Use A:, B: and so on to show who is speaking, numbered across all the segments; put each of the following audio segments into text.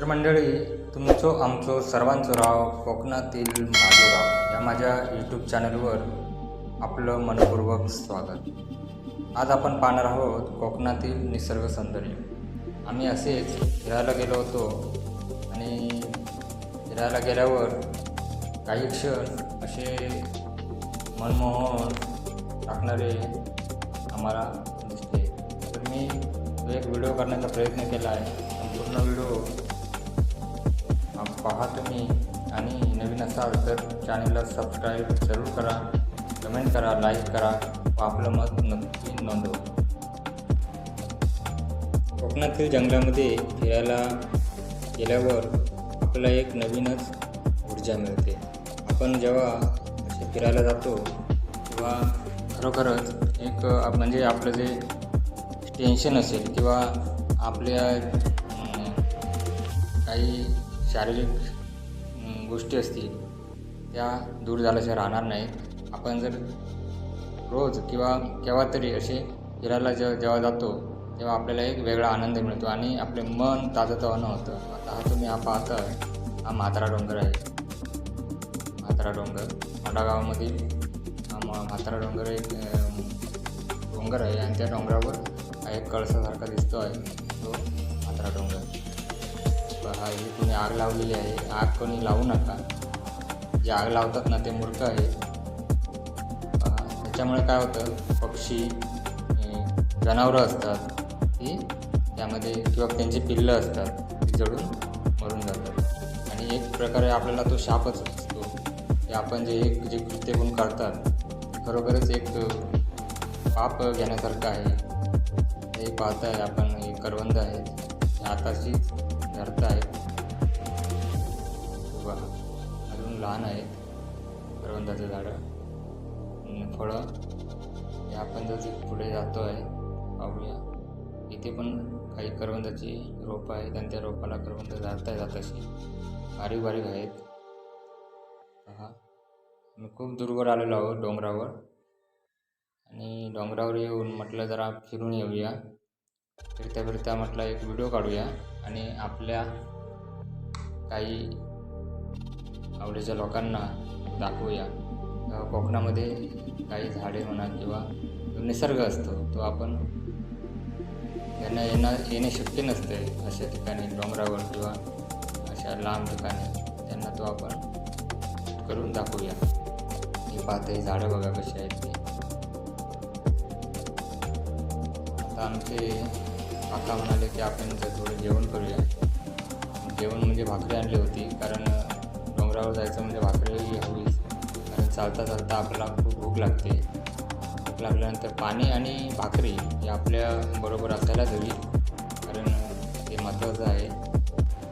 A: तर मंडळी तुमचो आमचो सर्वांचो राव कोकणातील माझो राव या माझ्या यूट्यूब चॅनलवर आपलं मनपूर्वक स्वागत. आज आपण पाहणार आहोत कोकणातील निसर्ग सौंदर्य. आम्ही असेच फिरायला गेलो होतो आणि फिरायला गेल्यावर काही क्षण असे मनमोहन टाकणारे आम्हाला दिसते तर मी एक व्हिडिओ करण्याचा प्रयत्न केला आहे. संपूर्ण व्हिडिओ असाल तर चॅनलला सबस्क्राईब जरूर करा कमेंट करा लाईक करा व आपलं मत नक्की नोंदवा. कोकणातील जंगलामध्ये फिरायला गेल्यावर आपल्याला एक नवीनच ऊर्जा मिळते. आपण जेव्हा असे फिरायला जातो तेव्हा खरोखरच एक म्हणजे आपलं जे टेन्शन असेल किंवा आपल्या काही शारीरिक गोष्टी असतील त्या दूर झाल्याशिवाय राहणार नाहीत आपण जर रोज किंवा केव्हा तरी असे फिरायला जेव्हा जेव्हा जातो तेव्हा आपल्याला एक वेगळा आनंद मिळतो आणि आपले मन ताजंतवानं होतं. आता हा तुम्ही हा पाहता हा म्हातारा डोंगर आहे. म्हातारा डोंगर. मोठागावामधील हा म- म्हातारा डोंगर एक डोंगर आहे आणि त्या डोंगरावर हा एक कळसासारखा दिसतो आहे. तो म्हातारा डोंगर. हा ही तुम्ही आग लावलेली आहे. आग कोणी लावू नका. जे आग लावतात ना ते मूर्ख आहे. त्याच्यामुळे काय होतं पक्षी जनावरं असतात ती त्यामध्ये किंवा त्यांची पिल्लं असतात ती जळून मरून जातात. आणि एक प्रकारे आपल्याला तो शापच असतो. की आपण जे एक जे कृत्य गुण करतात खरोखरच एक पाप घेण्यासारखं आहे. हे पाहत आहे आपण हे करवंद आहेत. आताशीच लहान आहेत. करवंदाचं झाडं. आणि फळं. हे आपण जर पुढे जातो आहे पाहूया. इथे पण काही करवंदाची रोपं आहेत आणि त्या रोपाला करवंद झाडता जात अशी. बारीक बारीक आहेत. पहा. मी खूप दूरवर आलेलो आहोत डोंगरावर. आणि डोंगरावर येऊन म्हटलं जरा फिरून येऊया. फिरता फिरता म्हटलं एक व्हिडिओ काढूया. आणि आपल्या काही आवडीच्या लोकांना दाखवूया. कोकणामध्ये काही झाडे म्हणा किंवा निसर्ग असतो तो आपण यांना येणं येणे शक्य नसते अशा ठिकाणी डोंगरावर किंवा अशा लांब ठिकाणी. त्यांना तो आपण करून दाखवूया. हे पाहते झाडं बघा कशी आहेत ती. आता आमचे काका म्हणाले की आपण जर थोडं जेवण करूया. जेवण म्हणजे भाकरी आणली होती कारण डोंगरावर जायचं म्हणजे भाकरी हवीच कारण चालता चालता आपल्याला खूप भूक लागते. भूक लागल्यानंतर पाणी आणि भाकरी हे आपल्या बरोबर असायलाच हवी कारण ते महत्त्वाचं आहे.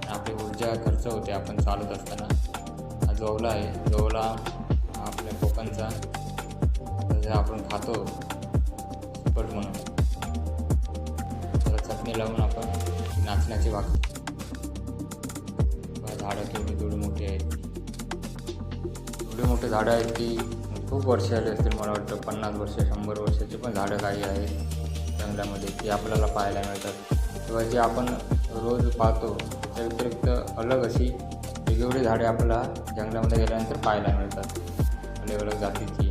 A: आपली ऊर्जा खर्च होते आपण चालत असताना. हा जोवला आहे. जवला आपल्या कोकणचा. जसं आपण खातो. सुपट म्हणून. त्याला चटणी लावून आपण नाचण्याची भाकरी झाडं केवढी एवढे मोठे झाडं आहेत की खूप वर्ष आले असतील मला वाटतं. पन्नास वर्ष शंभर वर्षाची पण झाडं काही आहेत जंगलामध्ये ती आपल्याला पाहायला मिळतात. किंवा जे आपण रोज पाहतो त्या व्यतिरिक्त अलग अशी वेगवेगळी झाडे आपल्याला जंगलामध्ये गेल्यानंतर पाहायला मिळतात. अलग अलग जातीची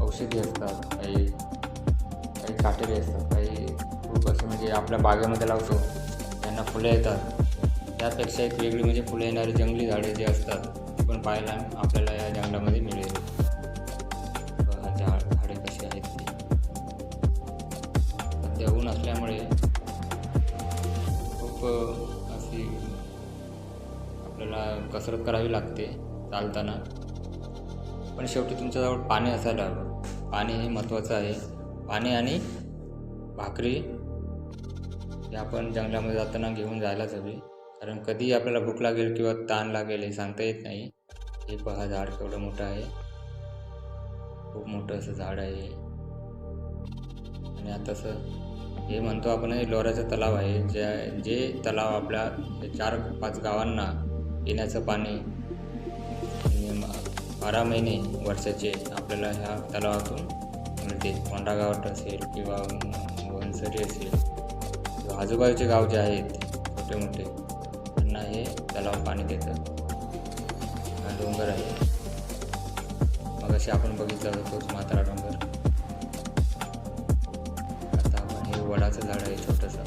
A: औषधी असतात काही काही काटेरी असतात काही खूप असे म्हणजे आपल्या बागेमध्ये लावतो त्यांना फुलं येतात. त्यापेक्षा एक वेगळी म्हणजे फुलं येणारी जंगली झाडे जे असतात पाहायला आपल्याला या जंगलामध्ये मिळेल. बघा झाड झाडे कशी आहेत. ती सध्या ऊन असल्यामुळे खूप अशी आपल्याला कसरत करावी लागते चालताना. पण शेवटी तुमच्याजवळ पाणी असायला हवं. पाणी हे महत्त्वाचं आहे. पाणी आणि भाकरी हे आपण जंगलामध्ये जाताना घेऊन जायलाच हवी. कारण कधी आपल्याला भूक लागेल किंवा ताण लागेल हे सांगता येत नाही. हे पहा झाड केवढं मोठं आहे. खूप मोठं असं झाड आहे. आणि आता असं हे म्हणतो आपण हे लोऱ्याचं तलाव आहे. ज्या जे तलाव आपल्या चार पाच गावांना पिण्याचं पाणी बारा महिने वर्षाचे आपल्याला ह्या तलावातून मिळते. कोंडागावट असेल किंवा वनसरी असेल. किंवा आजूबाजूचे गाव जे आहेत छोटे मोठे आहे तलाव पाणी देतं हा डोंगर आहे. मग असे आपण बघितला होतं तोच म्हातारा डोंगर. आता आपण हे वडाचं झाड आहे छोटंसं.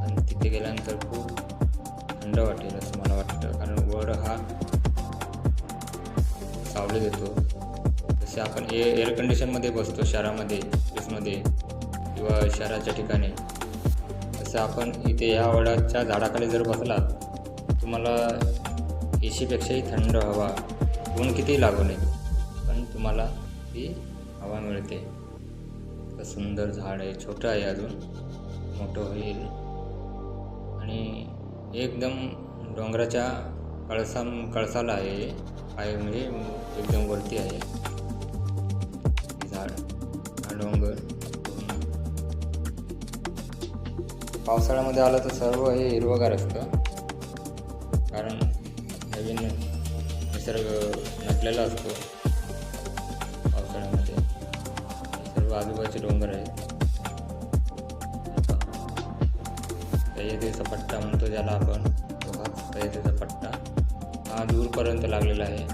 A: आणि तिथे गेल्यानंतर खूप थंड वाटेल असं मला वाटतं. कारण वड हा सावली देतो. जसे आपण ए एअर कंडिशनमध्ये बसतो शहरामध्ये ऑफिसमध्ये किंवा शहराच्या ठिकाणी. तसं आपण इथे या वडाच्या झाडाखाली जर बसलात तुम्हाला ए सीपेक्षाही थंड हवा ऊन कितीही लागू नये पण तुम्हाला ती हवा मिळते. इतकं सुंदर झाड आहे छोटं आहे अजून मोठं होईल. आणि एकदम डोंगराच्या कळसा कळसाला आहे काय म्हणजे एकदम वरती आहे. झाड हा डोंगर. पावसाळ्यामध्ये आलं तर सर्व हे हिरवगार असतं. कारण नवीन निसर्ग नटलेला असतो पावसाळ्यामध्ये. सर्व आजूबाजूचे डोंगर आहेत. सह्याद्रीचा पट्टा म्हणतो ज्याला आपण तो सह्याद्रीचा पट्टा हा दूरपर्यंत लागलेला आहे.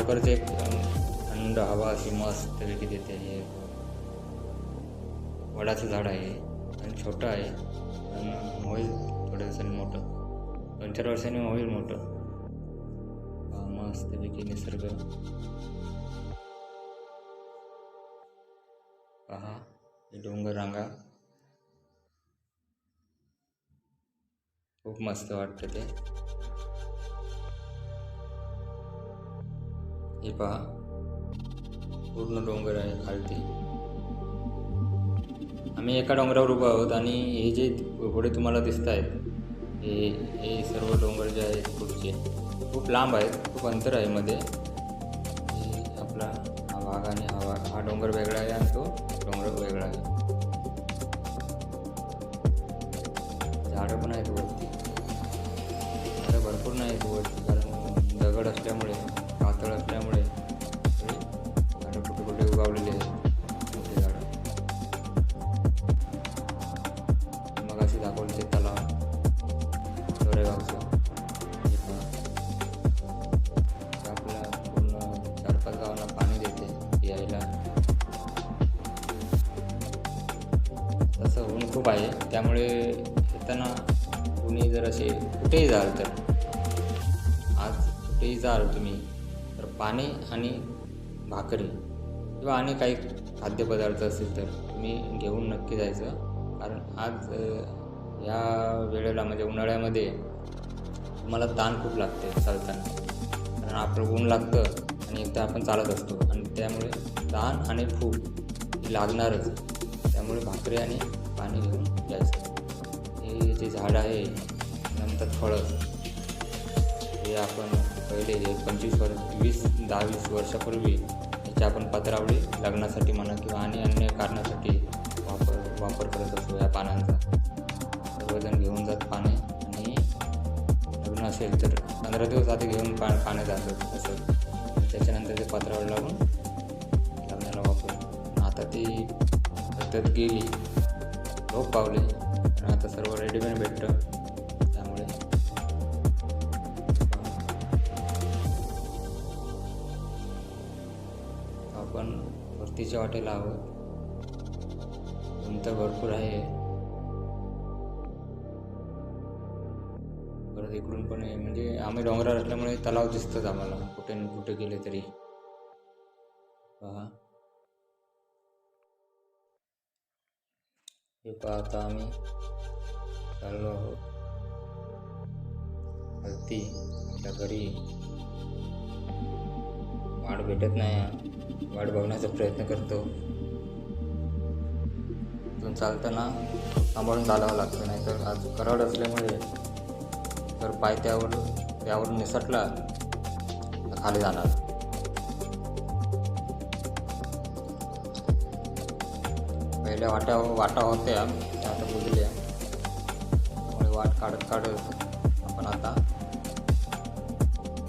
A: आहोत एक थंड हवा अशी मस्तपैकी देते हे. वडाचं झाड आहे आणि छोटं आहे आणि होईल थोड्या दिवसांनी मोठं. दोन चार वर्षांनी होईल मोठं. मस्तपैकी निसर्ग. पहा हे डोंगर रांगा. खूप मस्त वाटतं ते. हे पहा. पूर्ण डोंगर आहे खालती. आम्ही एका डोंगरावर उभा आहोत आणि हे जे पुढे तुम्हाला दिसत आहेत हे हे सर्व डोंगर जे आहेत पुढचे खूप लांब आहेत खूप अंतर आहे मध्ये. त्यामुळे येताना कुणी जर असे कुठेही जाल तर आज कुठेही जाल तुम्ही तर पाणी आणि भाकरी किंवा आणि काही खाद्यपदार्थ असतील तर तुम्ही घेऊन नक्की जायचं. कारण आज ह्या वेळेला म्हणजे उन्हाळ्यामध्ये तुम्हाला ताण खूप लागते चालताना. कारण आपलं ऊन लागतं आणि एकदा आपण चालत असतो आणि त्यामुळे ताण आणि फूक लागणारच. त्यामुळे भाकरी आणि पाणी घेऊन जायचं. जे झाड आहे नंतर फळं. हे आपण पहिले हे पंचवीस वर्ष वीस दहा वीस वर्षापूर्वी याची आपण पत्रावळी लग्नासाठी म्हणा किंवा आणि अन्य कारणासाठी वापर वापर करत असतो या पानांचा. सर्वजण घेऊन जात पाने आणि लग्न असेल तर पंधरा दिवस आधी घेऊन पा पाने जातात असं त्याच्यानंतर ते पत्रावळ लावून लग्नाला वापर आता ती पद्धत गेली. लोक पावले. कारण आता सर्व रेडीमेड भेटतं. त्यामुळे. आपण वरतीच्या वाटेला आहोत उंच भरपूर आहे. परत इकडून पण आहे. म्हणजे आम्ही डोंगरावर असल्यामुळे तलाव दिसतोच आम्हाला. कुठे कुठे गेले तरी. पहा. हे पाहता आता आम्ही. चाललो आहोत. हलती आपल्या घरी वाट भेटत नाही. वाट बघण्याचा प्रयत्न करतो. इथून चालताना सांभाळून चालावं लागतं नाही तर आज कराड असल्यामुळे तर पाय त्यावर त्यावरून निसटला तर खाली जाणार. पहिल्या वाट्या वाटा होत्या त्या आता वाट काढत काढत आपण आता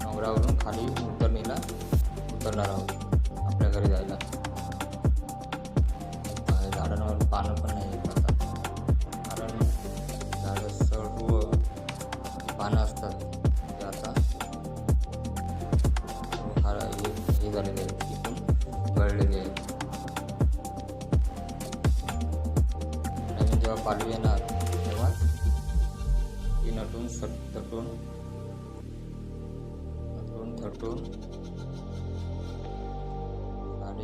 A: डोंगरावरून खाली उतरणीला उतरणार आहोत आपल्या घरी जायला. झाडांवर पानं पण नाही येत आता. कारण झाडं सर्व पानं असतात. ते आता हे झालेले आहेत. तिथून गळलेले आहेत. नवीन जेव्हा पालवी येणार ती नटून सट तटून नटून थटून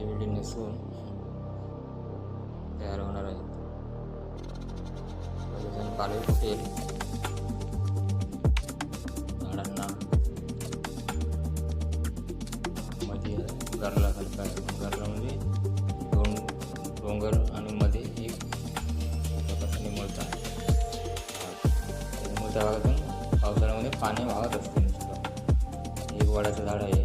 A: बिडी नेसून. तयार होणार आहेत. सगळेजण पालवी फुटेल. झाडांना. मध्ये गरल्यासारखं आहे गरला निमुळत्या भागातून पावसाळ्यामध्ये पाणी वाहत असते नुसतं एक वडाचं झाड आहे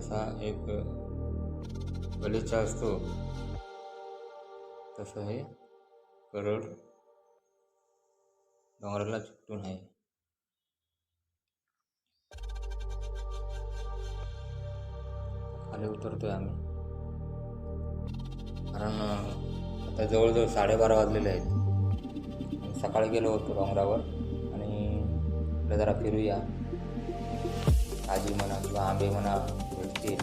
A: असा एक गलीचा असतो. तसं हे करड डोंगराला चिकटून आहे. खाली उतरतोय आम्ही. कारण आता जवळजवळ साडेबारा वाजलेले आहेत. सकाळी गेलो होतो डोंगरावर आणि जरा फिरूया. काजी म्हणा किंवा आंबे म्हणा भेटतील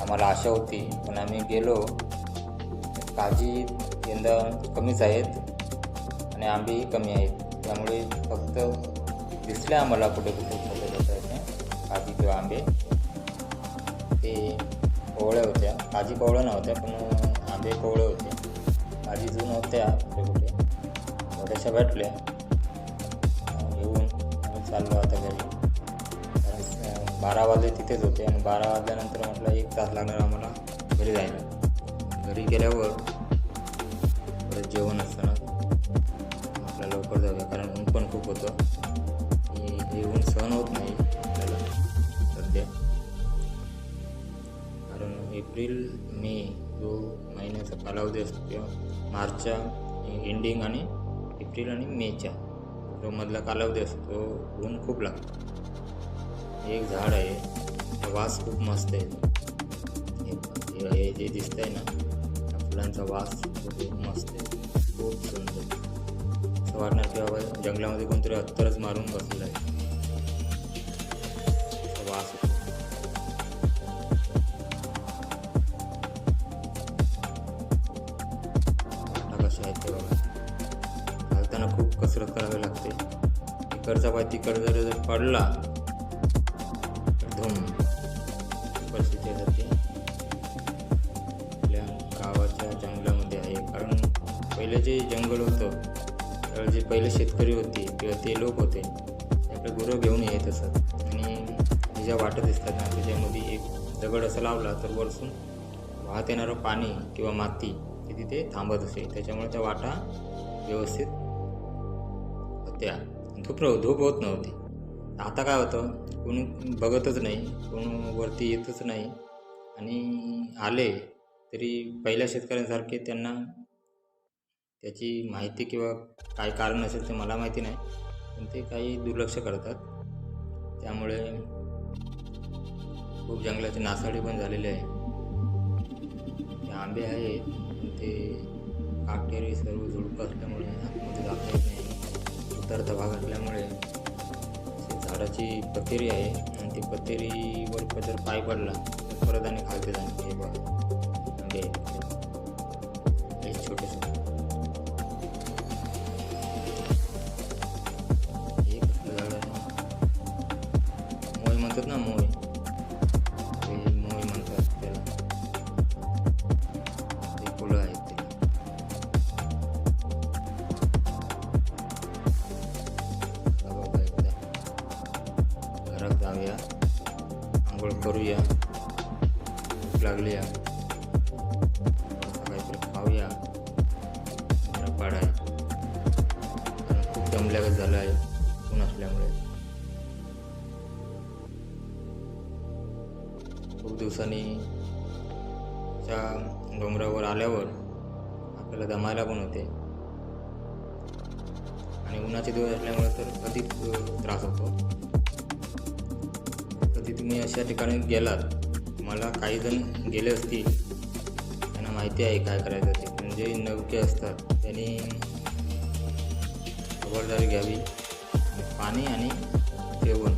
A: आम्हाला आशा होती पण आम्ही गेलो. काजी यंदा कमीच आहेत आणि आंबेही कमी आहेत. त्यामुळे फक्त दिसले आम्हाला कुठे कुठे छोटे काजी किंवा आंबे. ते कोवळ्या होत्या. काजी कोवळ्या नव्हत्या पण आंबे कोवळे होते. काजी जून होत्या कुठे कुठे. थोड्याशा भेटल्या. येऊन चाललो आता घरी. बारा वाजले तिथेच होते आणि बारा वाजल्यानंतर म्हटलं एक तास लागणार आम्हाला घरी जायला. घरी गेल्यावर परत जेवण असतं आपल्याला लवकर जाऊया कारण ऊन पण खूप होतं. हे हे ऊन सहन होत नाही आपल्याला सध्या. कारण एप्रिल मे जो महिन्याचा कालावधी असतो किंवा मार्चच्या एंडिंग आणि एप्रिल आणि मेच्या जो मधला कालावधी असतो तो ऊन खूप लागतो. एक झाड आहे. वास खूप मस्त आहे. हे- हे जे दिसतंय ना त्या फुलांचा वास खूप मस्त आहे. खूप सुंदर. असं वाटणार की बाबा जंगलामध्ये कोणतरी अत्तरच मारून बसलेला आहे. वास आहेत ते बघा. घालताना खूप कसरत करावी लागते. इकडचा पाय तिकडचा जर जर पडला तर जाते आपल्या गावाच्या जंगलामध्ये आहे. कारण पहिले जे जंगल होतं त्यावेळी जे पहिले शेतकरी होते किंवा ते लोक होते त्याकडे गुरं घेऊन येत असत. आणि हे ज्या वाटत दिसतात ना त्याच्यामध्ये एक दगड असा लावला तर वरसून वाहत येणारं पाणी किंवा माती ते तिथे थांबत असे. त्याच्यामुळे त्या वाटा व्यवस्थित होत्या. धूप धूप होत नव्हती. आता काय होतं कोणी बघतच नाही कोण वरती येतच नाही. आणि आले तरी पहिल्या शेतकऱ्यांसारखे त्यांना त्याची माहिती किंवा काय कारण असेल ते मला माहिती नाही पण ते काही दुर्लक्ष करतात. त्यामुळे खूप जंगलाची नासाडी पण झालेली आहे. ते आंबे आहेत ते काटेरी सर्व झुडपं असल्यामुळे आतमध्ये जाता येत नाही. उतरता भाग असल्यामुळे झाडाची पतेरी आहे. आणि ती पतेरीवर जर पाय पडला तर परत आणि खालते जाणे हे बघा. म्हणजे हे छोटे छोटे. हे कसलं झाड आहे. मोय म्हणतात ना लागली करूया. थोडंसं काहीतरी खाऊया जरा पाडाय खूप दमल्यागत झालं आहे ऊन असल्यामुळे. खूप दिवसांनी त्या डोंगरावर आल्यावर आपल्याला दमायला पण होते. आणि उन्हाचे दिवस असल्यामुळे तर अधिक त्रास होतो. तुम्ही अशा ठिकाणी गेलात मला काही जण गेले असतील त्यांना माहिती आहे काय करायचं ते. म्हणजे नौके असतात त्यांनी खबरदारी घ्यावी. पाणी आणि जेवण.